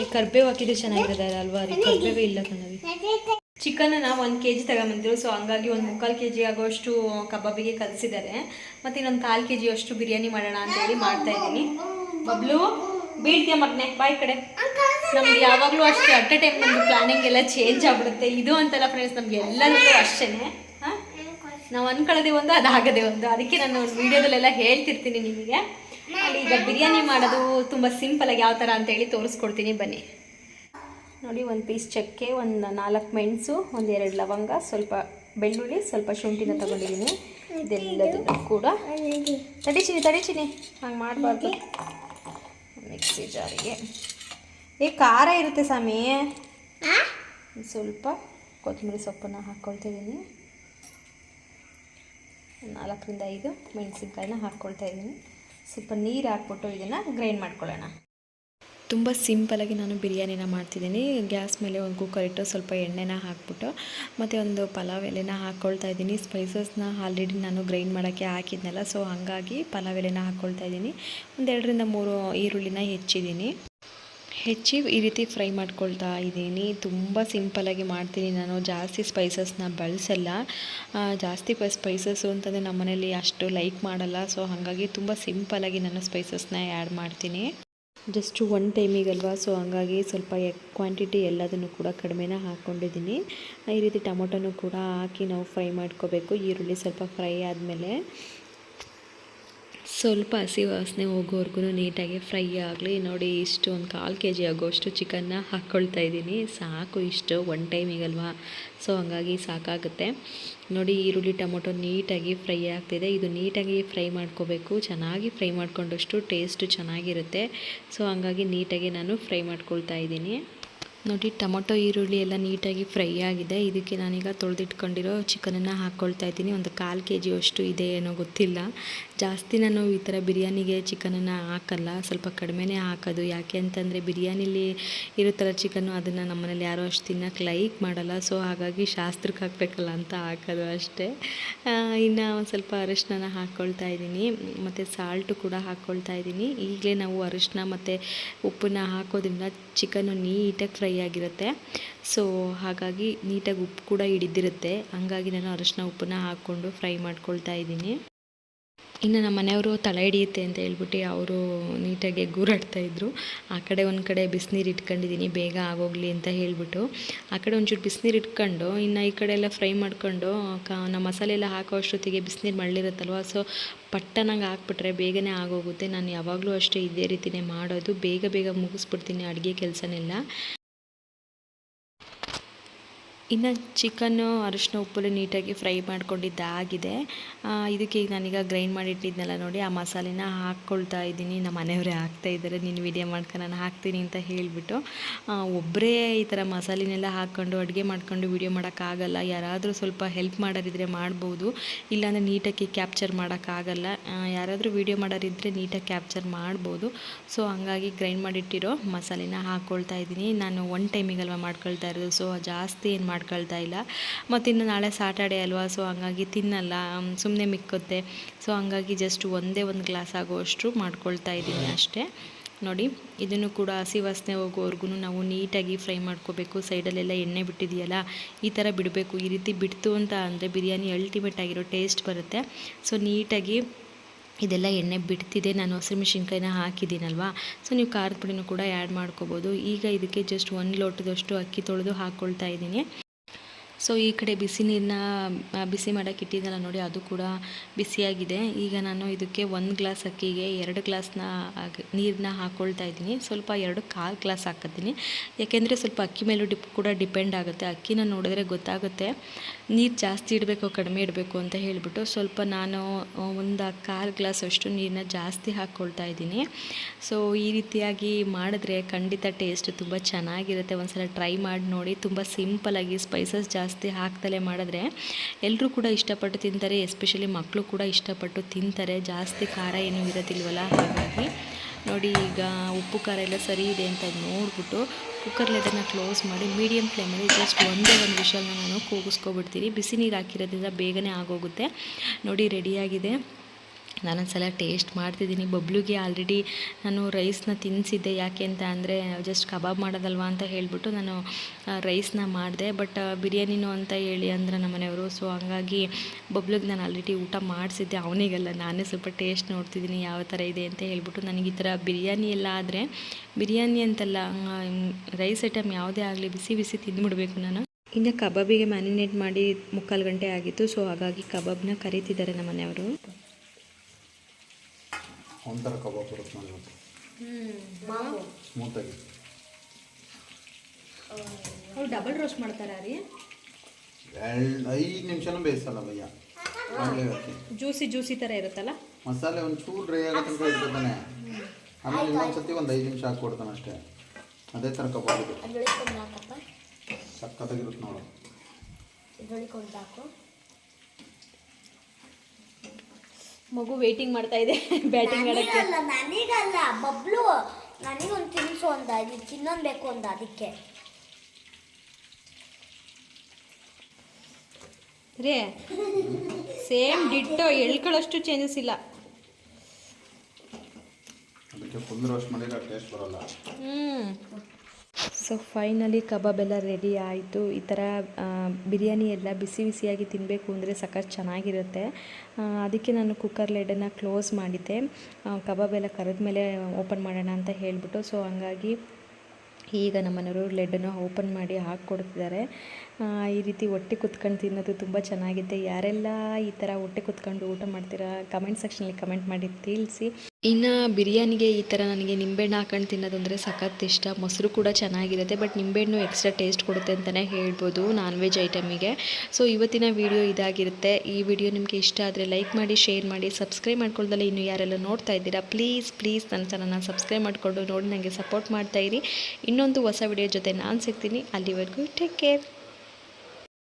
A: ಈ ಕರ್ಬೇವು ಹಾಕಿದ್ರೆ ಚೆನ್ನಾಗಿರೋದಾರೆ ಅಲ್ವಾ? ರೀ ಕರ್ಬೇವು ಇಲ್ಲ ಕಣವಿ ನಾವು ಒಂದು ಕೆ ಜಿ ತಗೊಂಬಂದಿರು ಸೊ ಹಂಗಾಗಿ ಒಂದು ಮುಕ್ಕಾಲು ಕೆ ಜಿ ಆಗೋಷ್ಟು ಕಬಾಬಿಗೆ ಕಲಿಸಿದ್ದಾರೆ. ಮತ್ತು ಇನ್ನೊಂದು ಕಾಲು ಕೆ ಜಿ ಅಷ್ಟು ಬಿರಿಯಾನಿ ಮಾಡೋಣ ಅಂತೇಳಿ ಮಾಡ್ತಾ ಇದ್ದೀನಿ. ಬಬ್ಲು ಬೀಳ್ತೀಯ ಮಗ್ನೆ? ಬಾಯ್ ಕಡೆ. ನಮ್ಗೆ ಯಾವಾಗಲೂ ಅಷ್ಟೇ ಅಟ್ ಅ ಟೈಮ್ ನಮ್ಗೆ ಪ್ಲಾನಿಂಗ್ ಎಲ್ಲ ಚೇಂಜ್ ಆಗ್ಬಿಡುತ್ತೆ. ಇದು ಅಂತಲ್ಲ ಫ್ರೆಂಡ್ಸ್ ನಮ್ಗೆ ಎಲ್ಲರಿಗೂ ಅಷ್ಟೇ ಹಾಂ? ನಾವು ಅನ್ಕೊಳ್ಳೋದೇ ಒಂದು ಅದಾಗದೆ ಒಂದು. ಅದಕ್ಕೆ ನಾನು ವಿಡಿಯೋದಲ್ಲೆಲ್ಲ ಹೇಳ್ತಿರ್ತೀನಿ ನಿಮಗೆ. ಈಗ ಬಿರಿಯಾನಿ ಮಾಡೋದು ತುಂಬ ಸಿಂಪಲಾಗಿ ಯಾವ ಥರ ಅಂತೇಳಿ ತೋರಿಸ್ಕೊಡ್ತೀನಿ, ಬನ್ನಿ. ನೋಡಿ, ಒಂದು ಪೀಸ್ ಚಕ್ಕೆ, ಒಂದು ನಾಲ್ಕು ಮೆಣಸು ಒಂದೆರಡು ಲವಂಗ, ಸ್ವಲ್ಪ ಬೆಳ್ಳುಳ್ಳಿ, ಸ್ವಲ್ಪ ಶುಂಠಿನ ತಗೊಂಡಿದ್ದೀನಿ. ಇದೆಲ್ಲದನ್ನು ಕೂಡ ತಡಿತೀನಿ ತಡಿತೀನಿ. ಹಂಗೆ ಮಾಡಬಾರ್ದು. ಮಿಕ್ಸಿ ಜಾರಿಗೆ. ಏ, ಖಾರ ಇರುತ್ತೆ ಸ್ವಾಮಿ. ಸ್ವಲ್ಪ ಕೊತ್ತಂಬರಿ ಸೊಪ್ಪನ್ನು ಹಾಕ್ಕೊಳ್ತಿದ್ದೀನಿ ನಾಲ್ಕರಿಂದ ಐದು ಮೆಣಸಿನ್ಕಾಯಿನ ಹಾಕ್ಕೊಳ್ತಾ ಇದ್ದೀನಿ. ಸ್ವಲ್ಪ ನೀರು ಹಾಕ್ಬಿಟ್ಟು ಇದನ್ನು ಗ್ರೈಂಡ್ ಮಾಡ್ಕೊಳ್ಳೋಣ. ತುಂಬ ಸಿಂಪಲಾಗಿ ನಾನು ಬಿರಿಯಾನಿನ ಮಾಡ್ತಿದ್ದೀನಿ. ಗ್ಯಾಸ್ ಮೇಲೆ ಒಂದು ಕುಕ್ಕರ್ ಇಟ್ಟು ಸ್ವಲ್ಪ ಎಣ್ಣೆನ ಹಾಕ್ಬಿಟ್ಟು, ಮತ್ತು ಒಂದು ಪಲಾವ್ ಎಲೆನ ಹಾಕ್ಕೊಳ್ತಾ ಇದ್ದೀನಿ. ಸ್ಪೈಸಸ್ನ ಆಲ್ರೆಡಿ ನಾನು ಗ್ರೈಂಡ್ ಮಾಡೋಕ್ಕೆ ಹಾಕಿದ್ನಲ್ಲ ಸೊ ಹಾಗಾಗಿ ಪಲಾವ್ ಎಲೆನ ಹಾಕ್ಕೊಳ್ತಾ ಇದ್ದೀನಿ. ಒಂದೆರಡರಿಂದ ಮೂರು ಈರುಳ್ಳಿನ ಹೆಚ್ಚಿದ್ದೀನಿ. ಹೆಚ್ಚಿ ಈ ರೀತಿ ಫ್ರೈ ಮಾಡ್ಕೊಳ್ತಾ ಇದ್ದೀನಿ. ತುಂಬ ಸಿಂಪಲಾಗಿ ಮಾಡ್ತೀನಿ ನಾನು. ಜಾಸ್ತಿ ಸ್ಪೈಸಸ್ನ ಬಳಸಲ್ಲ. ಜಾಸ್ತಿ ಸ್ಪೈಸಸ್ಸು ಅಂತಂದರೆ ನಮ್ಮ ಮನೇಲಿ ಅಷ್ಟು ಲೈಕ್ ಮಾಡಲ್ಲ. ಸೊ ಹಾಗಾಗಿ ತುಂಬ ಸಿಂಪಲಾಗಿ ನಾನು ಸ್ಪೈಸಸ್ನ ಆ್ಯಡ್ ಮಾಡ್ತೀನಿ. ಜಸ್ಟು ಒನ್ ಟೈಮಿಗಲ್ವಾ ಸೊ ಹಂಗಾಗಿ ಸ್ವಲ್ಪ ಕ್ವಾಂಟಿಟಿ ಎಲ್ಲದನ್ನು ಕೂಡ ಕಡಿಮೆನ ಹಾಕ್ಕೊಂಡಿದ್ದೀನಿ ಈ ರೀತಿ ಟೊಮೊಟೊನೂ ಕೂಡ ಹಾಕಿ ನಾವು ಫ್ರೈ ಮಾಡ್ಕೋಬೇಕು. ಈರುಳ್ಳಿ ಸ್ವಲ್ಪ ಫ್ರೈ ಆದಮೇಲೆ. ಸ್ವಲ್ಪ ಹಸಿ ವಾಸನೆ ಹೋಗೋವರೆಗೂ ನೀಟಾಗಿ ಫ್ರೈ ಆಗಲಿ. ನೋಡಿ, ಇಷ್ಟು ಒಂದು ಕಾಲು ಕೆ ಜಿ ಆಗೋಷ್ಟು ಚಿಕನ್ನ ಹಾಕ್ಕೊಳ್ತಾ ಇದ್ದೀನಿ. ಸಾಕು, ಇಷ್ಟು ಒನ್ ಟೈಮಿಗಲ್ವಾ ಸೊ, ಹಂಗಾಗಿ ಸಾಕಾಗುತ್ತೆ. ನೋಡಿ, ಈರುಳ್ಳಿ, ಟೊಮೊಟೊ ನೀಟಾಗಿ ಫ್ರೈ ಆಗ್ತಿದೆ. ಇದು ನೀಟಾಗಿ ಫ್ರೈ ಮಾಡ್ಕೋಬೇಕು. ಚೆನ್ನಾಗಿ ಫ್ರೈ ಮಾಡ್ಕೊಂಡಷ್ಟು ಟೇಸ್ಟು ಚೆನ್ನಾಗಿರುತ್ತೆ. ಸೊ, ಹಂಗಾಗಿ ನೀಟಾಗಿ ನಾನು ಫ್ರೈ ಮಾಡ್ಕೊಳ್ತಾ ಇದ್ದೀನಿ. ನೋಡಿ, ಟೊಮೊಟೊ, ಈರುಳ್ಳಿ ಎಲ್ಲ ನೀಟಾಗಿ ಫ್ರೈ ಆಗಿದೆ. ಇದಕ್ಕೆ ನಾನೀಗ ತೊಳೆದಿಟ್ಕೊಂಡಿರೋ ಚಿಕನನ್ನು ಹಾಕ್ಕೊಳ್ತಾ ಇದ್ದೀನಿ. ಒಂದು ಕಾಲು ಕೆ ಜಿಯಷ್ಟು ಇದೆ ಏನೋ ಗೊತ್ತಿಲ್ಲ. ಜಾಸ್ತಿ ನಾನು ಈ ಥರ ಬಿರಿಯಾನಿಗೆ ಚಿಕನನ್ನು ಹಾಕಲ್ಲ, ಸ್ವಲ್ಪ ಕಡಿಮೆನೇ ಹಾಕೋದು. ಯಾಕೆ ಅಂತಂದರೆ ಬಿರಿಯಾನಿಲಿ ಇರೋ ಥರ ಚಿಕನ್ನು ಅದನ್ನು ನಮ್ಮನೇಲಿ ಯಾರೂ ಅಷ್ಟು ತಿನ್ನೋಕ್ಕೆ ಲೈಕ್ ಮಾಡಲ್ಲ. ಸೊ ಹಾಗಾಗಿ ಶಾಸ್ತ್ರಕ್ಕೆ ಹಾಕಬೇಕಲ್ಲ ಅಂತ ಹಾಕೋದು ಅಷ್ಟೇ. ಇನ್ನು ಸ್ವಲ್ಪ ಅರಿಶಿನ ಹಾಕ್ಕೊಳ್ತಾ ಇದ್ದೀನಿ. ಮತ್ತು ಸಾಲ್ಟು ಕೂಡ ಹಾಕ್ಕೊಳ್ತಾ ಇದ್ದೀನಿ. ಈಗಲೇ ನಾವು ಅರಿಶಿನ ಮತ್ತು ಉಪ್ಪನ್ನ ಹಾಕೋದ್ರಿಂದ ಚಿಕನ್ನು ನೀಟಾಗಿ ಫ್ರೈ ಆಗಿರುತ್ತೆ. ಸೊ ಹಾಗಾಗಿ ನೀಟಾಗಿ ಉಪ್ಪು ಕೂಡ ಹಿಡಿದಿರುತ್ತೆ. ಹಂಗಾಗಿ ನಾನು ಅರಿಶಿನ ಉಪ್ಪನ್ನ ಹಾಕ್ಕೊಂಡು ಫ್ರೈ ಮಾಡ್ಕೊಳ್ತಾ ಇದ್ದೀನಿ. ಇನ್ನು ನಮ್ಮ ಮನೆಯವರು ತಲೆ ಹಿಡಿಯುತ್ತೆ ಅಂತ ಹೇಳ್ಬಿಟ್ಟು ಅವರು ನೀಟಾಗಿ ಗೂರಾಡ್ತಾ ಇದ್ದರು ಆ ಕಡೆ ಒಂದು ಕಡೆ ಬಿಸಿನೀರು ಇಟ್ಕೊಂಡಿದ್ದೀನಿ ಬೇಗ ಆಗೋಗಲಿ ಅಂತ ಹೇಳಿಬಿಟ್ಟು. ಆ ಕಡೆ ಒಂಚೂರು ಬಿಸಿನೀರು ಇಟ್ಕೊಂಡು, ಇನ್ನು ಈ ಕಡೆ ಎಲ್ಲ ಫ್ರೈ ಮಾಡ್ಕೊಂಡು, ಕ, ನಮ್ಮ ಮಸಾಲೆ ಎಲ್ಲ ಹಾಕೋ ಅಷ್ಟೊತ್ತಿಗೆ ಬಿಸಿನೀರು ಮಳ್ಳಿರುತ್ತಲ್ವ? ಸೊ ಪಟ್ಟನಂಗೆ ಹಾಕ್ಬಿಟ್ರೆ ಬೇಗನೆ ಆಗೋಗುತ್ತೆ. ನಾನು ಯಾವಾಗಲೂ ಅಷ್ಟೇ ಇದೇ ರೀತಿನೇ ಮಾಡೋದು. ಬೇಗ ಬೇಗ ಮುಗಿಸ್ಬಿಡ್ತೀನಿ ಅಡುಗೆ ಕೆಲಸನೆಲ್ಲ. ಇನ್ನು ಚಿಕನ್ನು, ಅರಿಶಿನ ಉಪ್ಪಲ್ಲಿ ನೀಟಾಗಿ ಫ್ರೈ ಮಾಡ್ಕೊಂಡಿದ್ದಾಗಿದೆ ಇದಕ್ಕೆ ಈಗ ನಾನೀಗ ಗ್ರೈಂಡ್ ಮಾಡಿಟ್ಟಿದ್ನಲ್ಲ ನೋಡಿ, ಆ ಮಸಾಲೆನ ಹಾಕ್ಕೊಳ್ತಾ ಇದ್ದೀನಿ. ನಮ್ಮ ಮನೆಯವರೇ ಹಾಕ್ತಾ ಇದ್ದಾರೆ. ನೀನು ವಿಡಿಯೋ ಮಾಡ್ಕೊಂಡು ನಾನು ಹಾಕ್ತೀನಿ ಅಂತ ಹೇಳಿಬಿಟ್ಟು. ಒಬ್ಬರೇ ಈ ಥರ ಮಸಾಲೆನೆಲ್ಲ ಹಾಕ್ಕೊಂಡು, ಅಡುಗೆ ಮಾಡ್ಕೊಂಡು ವಿಡಿಯೋ ಮಾಡೋಕ್ಕಾಗಲ್ಲ. ಯಾರಾದರೂ ಸ್ವಲ್ಪ ಹೆಲ್ಪ್ ಮಾಡೋರಿದ್ರೆ ಮಾಡ್ಬೋದು. ಇಲ್ಲಾಂದರೆ ನೀಟಾಗಿ ಕ್ಯಾಪ್ಚರ್ ಮಾಡೋಕ್ಕಾಗಲ್ಲ. ಯಾರಾದರೂ ವಿಡಿಯೋ ಮಾಡೋರಿದ್ದರೆ ನೀಟಾಗಿ ಕ್ಯಾಪ್ಚರ್ ಮಾಡ್ಬೋದು. ಸೊ ಹಂಗಾಗಿ ಗ್ರೈಂಡ್ ಮಾಡಿಟ್ಟಿರೋ ಮಸಾಲೆನ ಹಾಕ್ಕೊಳ್ತಾ ಇದ್ದೀನಿ. ನಾನು ಒನ್ ಟೈಮಿಗಲ್ವ ಮಾಡ್ಕೊಳ್ತಾ ಇರೋದು. ಸೊ ಜಾಸ್ತಿ ಏನು ಮಾಡ್ಕೊಳ್ತಾ ಇಲ್ಲ. ಮತ್ತು ಇನ್ನು ನಾಳೆ ಸಾಟರ್ಡೆ ಅಲ್ವಾ ಸೊ ಹಂಗಾಗಿ ತಿನ್ನಲ್ಲ ಸುಮ್ಮನೆ ಮಿಕ್ಕುತ್ತೆ. ಸೊ ಹಂಗಾಗಿ ಜಸ್ಟ್ ಒಂದೇ ಒಂದು ಗ್ಲಾಸ್ ಆಗುವಷ್ಟು ಮಾಡ್ಕೊಳ್ತಾ ಇದ್ದೀನಿ ಅಷ್ಟೇ. ನೋಡಿ, ಇದನ್ನು ಕೂಡ ಹಸಿ ವಾಸನೆ ಹೋಗೋವರೆಗೂ ನಾವು ನೀಟಾಗಿ ಫ್ರೈ ಮಾಡ್ಕೋಬೇಕು. ಸೈಡಲ್ಲೆಲ್ಲ ಎಣ್ಣೆ ಬಿಟ್ಟಿದೆಯಲ್ಲ, ಈ ಥರ ಬಿಡಬೇಕು. ಈ ರೀತಿ ಬಿಡ್ತು ಅಂತ ಅಂದರೆ ಬಿರಿಯಾನಿ ಅಲ್ಟಿಮೇಟ್ ಆಗಿರೋ ಟೇಸ್ಟ್ ಬರುತ್ತೆ. ಸೊ ನೀಟಾಗಿ ಇದೆಲ್ಲ ಎಣ್ಣೆ ಬಿಡ್ತಿದೆ. ನಾನು ಹಸಿಮೆಣ್ಸಿನ್ಕಾಯಿನ ಹಾಕಿದ್ದೀನಲ್ವಾ? ಸೊ ನೀವು ಖಾರದ ಪುಡಿನೂ ಕೂಡ ಆ್ಯಡ್ ಮಾಡ್ಕೋಬೋದು. ಈಗ ಇದಕ್ಕೆ ಜಸ್ಟ್ ಒಂದು ಲೋಟದಷ್ಟು ಅಕ್ಕಿ ತೊಳೆದು ಹಾಕ್ಕೊಳ್ತಾ ಇದ್ದೀನಿ. ಸೊ ಈ ಕಡೆ ಬಿಸಿ ನೀರನ್ನ ಬಿಸಿ ಮಾಡೋಕ್ಕೆ ಇಟ್ಟಿದ್ದಲ್ಲ ನೋಡಿ, ಅದು ಕೂಡ ಬಿಸಿಯಾಗಿದೆ. ಈಗ ನಾನು ಇದಕ್ಕೆ ಒಂದು ಗ್ಲಾಸ್ ಅಕ್ಕಿಗೆ ಎರಡು ಗ್ಲಾಸ್ನ ನೀರನ್ನ ಹಾಕ್ಕೊಳ್ತಾ ಇದ್ದೀನಿ. ಸ್ವಲ್ಪ ಎರಡು ಕಾಲು ಗ್ಲಾಸ್ ಹಾಕತ್ತೀನಿ. ಯಾಕೆಂದರೆ ಸ್ವಲ್ಪ ಅಕ್ಕಿ ಮೇಲೂ ಡಿಪ್ ಕೂಡ ಡಿಪೆಂಡ್ ಆಗುತ್ತೆ. ಅಕ್ಕಿನ ನೋಡಿದ್ರೆ ಗೊತ್ತಾಗುತ್ತೆ. ನೀರು ಜಾಸ್ತಿ ಇಡಬೇಕು, ಕಡಿಮೆ ಇಡಬೇಕು ಅಂತ ಹೇಳಿಬಿಟ್ಟು ಸ್ವಲ್ಪ ನಾನು ಒಂದು ಕಾಲು ಗ್ಲಾಸ್ ಅಷ್ಟು ನೀರನ್ನ ಜಾಸ್ತಿ ಹಾಕ್ಕೊಳ್ತಾ ಇದ್ದೀನಿ. ಸೊ ಈ ರೀತಿಯಾಗಿ ಮಾಡಿದ್ರೆ ಖಂಡಿತ ಟೇಸ್ಟ್ ತುಂಬ ಚೆನ್ನಾಗಿರುತ್ತೆ. ಒಂದ್ಸಲ ಟ್ರೈ ಮಾಡಿ ನೋಡಿ. ತುಂಬ ಸಿಂಪಲಾಗಿ ಸ್ಪೈಸಸ್ ಜಾಸ್ತಿ ಹಾಕ್ತಲೇ ಮಾಡಿದ್ರೆ ಎಲ್ಲರೂ ಕೂಡ ಇಷ್ಟಪಟ್ಟು ತಿಂತಾರೆ. ಎಸ್ಪೆಷಲಿ ಮಕ್ಕಳು ಕೂಡ ಇಷ್ಟಪಟ್ಟು ತಿಂತಾರೆ. ಜಾಸ್ತಿ ಖಾರ ಏನೂ ಇರೋದಿಲ್ವಲ್ಲ? ಹಾಗಾಗಿ ನೋಡಿ, ಈಗ ಉಪ್ಪು, ಖಾರ ಎಲ್ಲ ಸರಿ ಇದೆ ಅಂತ ನೋಡಿಬಿಟ್ಟು ಕುಕ್ಕರ್ ಅದನ್ನು ಕ್ಲೋಸ್ ಮಾಡಿ ಮೀಡಿಯಮ್ ಫ್ಲೇಮಲ್ಲಿ ಜಸ್ಟ್ ಒಂದೇ ಒಂದು ವಿಷಲ್ನ ನಾನು ಕೂಗಿಸ್ಕೊಬಿಡ್ತೀನಿ. ಬಿಸಿ ನೀರು ಹಾಕಿರೋದ್ರಿಂದ ಬೇಗನೆ ಆಗೋಗುತ್ತೆ. ನೋಡಿ ರೆಡಿಯಾಗಿದೆ ನಾನೊಂದು ಸಲ ಟೇಸ್ಟ್ ಮಾಡ್ತಿದ್ದೀನಿ. ಬಬ್ಲುಗೆ ಆಲ್ರೆಡಿ ನಾನು ರೈಸ್ನ ತಿನ್ನಿಸಿದ್ದೆ ಯಾಕೆ ಅಂತ ಅಂದರೆ ಜಸ್ಟ್ ಕಬಾಬ್ ಮಾಡೋದಲ್ವಾ ಅಂತ ಹೇಳಿಬಿಟ್ಟು ನಾನು ರೈಸ್ನ ಮಾಡಿದೆ. ಬಟ್ ಬಿರಿಯಾನಿನೂ ಅಂತ ಹೇಳಿ ಅಂದ್ರೆ ನಮ್ಮ ಮನೆಯವರು. ಸೊ ಹಂಗಾಗಿ ಬಬ್ಲುಗೆ ನಾನು ಆಲ್ರೆಡಿ ಊಟ ಮಾಡಿಸಿದ್ದೆ. ಅವನಿಗೆಲ್ಲ, ನಾನೇ ಸ್ವಲ್ಪ ಟೇಸ್ಟ್ ನೋಡ್ತಿದ್ದೀನಿ ಯಾವ ಥರ ಇದೆ ಅಂತ ಹೇಳ್ಬಿಟ್ಟು ನನಗೆ ಈ ಥರ ಬಿರಿಯಾನಿ ಎಲ್ಲ ಆದರೆ, ಬಿರಿಯಾನಿ ಅಂತಲ್ಲ ರೈಸ್ ಐಟಮ್ ಯಾವುದೇ ಆಗಲಿ ಬಿಸಿ ಬಿಸಿ ತಿಂದುಬಿಡ್ಬೇಕು ನಾನು. ಇನ್ನು ಕಬಾಬಿಗೆ ಮ್ಯಾರಿನೇಟ್ ಮಾಡಿ ಮುಕ್ಕಾಲು ಗಂಟೆ ಆಗಿತ್ತು. ಸೊ ಹಾಗಾಗಿ ಕಬಾಬ್ನ ಕರೀತಿದ್ದಾರೆ ನಮ್ಮ ಮನೆಯವರು.
C: ಒಂಥರ ಕಬಾಬ್ ಬರುತ್ತೆ ನೋಡಿ ಇವತ್ತು ಸ್ಮೂತಾಗಿ.
A: ಅವ್ರು ಡಬಲ್ ರೋಸ್ಟ್ ಮಾಡ್ತಾರಾ ರೀ?
C: ಎರಡು ಐದು ನಿಮಿಷನೂ ಬೇಯಿಸಲ್ಲ ಭಯ್ಯ.
A: ಜ್ಯೂಸಿ ಜ್ಯೂಸಿ ಥರ ಇರುತ್ತಲ್ಲ?
C: ಮಸಾಲೆ ಒಂದು ಚೂರು ಡ್ರೈ ಆಗೋ ತನಕ ಇಟ್ಕೊತಾನೆ ಆಮೇಲೆ ಇನ್ನೊಂದ್ಸತಿ ಒಂದು ಐದು ನಿಮಿಷ ಹಾಕ್ಕೊಡ್ತಾನೆ ಅಷ್ಟೇ. ಅದೇ ಥರ ಕಬಾಬ್ ಸಕ್ಕತ್ತಾಗಿರುತ್ತೆ ನೋಡು.
B: ಹಾಕು
A: ಮಗು ವೇಟಿಂಗ್ ಮಾಡ್ತಾ ಇದೆ ಬ್ಯಾಟಿಂಗ್ ಆಡಕ್ಕೆ.
B: ನನಗಲ್ಲ ನನಗಲ್ಲ ಬಬ್ಲು ನನಗೊಂದು ತಿನ್ಸು ಅಂದ ಇದು ತಿನ್ನೊಂದು ಬೇಕು ಅಂದ ಅದಕ್ಕೆ.
A: ರೇ ಸೇಮ್ ಡಿಟ್ಟೋ ಎಳ್ಕೊಳ್ಳೋಷ್ಟು ಚೇಂಜಸ್ ಇಲ್ಲ.
C: ಅದಕ್ಕೆ ಫುಲ್ ರೋಸ್ಟ್ ಮಾಡಿದ್ರೆ ಟೇಸ್ಟ್ ಬರೋಲ್ಲ.
A: ಸೊ ಫೈನಲಿ ಕಬಾಬ್ ಎಲ್ಲ ರೆಡಿ ಆಯಿತು. ಈ ಥರ ಬಿರಿಯಾನಿ ಎಲ್ಲ ಬಿಸಿ ಬಿಸಿಯಾಗಿ ತಿನ್ನಬೇಕು ಅಂದರೆ ಸಖತ್ ಚೆನ್ನಾಗಿರುತ್ತೆ. ಅದಕ್ಕೆ ನಾನು ಕುಕ್ಕರ್ ಲೆಡನ್ನು ಕ್ಲೋಸ್ ಮಾಡಿದ್ದೆ. ಕಬಾಬ್ ಎಲ್ಲ ಕರೆದ ಮೇಲೆ ಓಪನ್ ಮಾಡೋಣ ಅಂತ ಹೇಳಿಬಿಟ್ಟು ಸೊ ಹಂಗಾಗಿ ಈಗ ನಮ್ಮನೆಯವರು ಲೆಡನ್ನು ಓಪನ್ ಮಾಡಿ ಹಾಕ್ಕೊಡ್ತಿದ್ದಾರೆ. ಈ ರೀತಿ ಹೊಟ್ಟೆ ಕುತ್ಕೊಂಡು ತಿನ್ನೋದು ತುಂಬ ಚೆನ್ನಾಗಿದೆ. ಯಾರೆಲ್ಲ ಈ ಥರ ಹೊಟ್ಟೆ ಕುತ್ಕೊಂಡು ಊಟ ಮಾಡ್ತೀರಾ ಕಮೆಂಟ್ ಸೆಕ್ಷನಲ್ಲಿ ಕಮೆಂಟ್ ಮಾಡಿ, ತಿಳಿಸಿ. ಇನ್ನು ಬಿರಿಯಾನಿಗೆ ಈ ಥರ ನನಗೆ ನಿಂಬೆಹಣ್ಣು ಹಾಕೊಂಡು ತಿನ್ನೋದಂದರೆ ಸಖತ್ ಇಷ್ಟ. ಮೊಸರು ಕೂಡ ಚೆನ್ನಾಗಿರುತ್ತೆ ಬಟ್ ನಿಂಬೆಹಣ್ಣು ಎಕ್ಸ್ಟ್ರಾ ಟೇಸ್ಟ್ ಕೊಡುತ್ತೆ ಅಂತಲೇ ಹೇಳ್ಬೋದು ನಾನ್ ವೆಜ್ ಐಟಮಿಗೆ ಸೊ ಇವತ್ತಿನ ವಿಡಿಯೋ ಇದಾಗಿರುತ್ತೆ. ಈ ವಿಡಿಯೋ ನಿಮಗೆ ಇಷ್ಟ ಆದರೆ ಲೈಕ್ ಮಾಡಿ ಶೇರ್ ಮಾಡಿ ಸಬ್ಸ್ಕ್ರೈಬ್ ಮಾಡ್ಕೊಳ್ದಲ್ಲ ಇನ್ನು ಯಾರೆಲ್ಲ ನೋಡ್ತಾ ಇದ್ದೀರಾ ಪ್ಲೀಸ್ ಪ್ಲೀಸ್ ನನ್ನ ಚಾನಲ್ನ ಸಬ್ಸ್ಕ್ರೈಬ್ ಮಾಡಿಕೊಂಡು ನೋಡಿ ನನಗೆ ಸಪೋರ್ಟ್ ಮಾಡ್ತಾಯಿರಿ ಇನ್ನೊಂದು ಹೊಸ ವಿಡಿಯೋ ಜೊತೆ ನಾನು ಸಿಗ್ತೀನಿ. ಅಲ್ಲಿವರೆಗೂ ಟೇಕ್ ಕೇರ್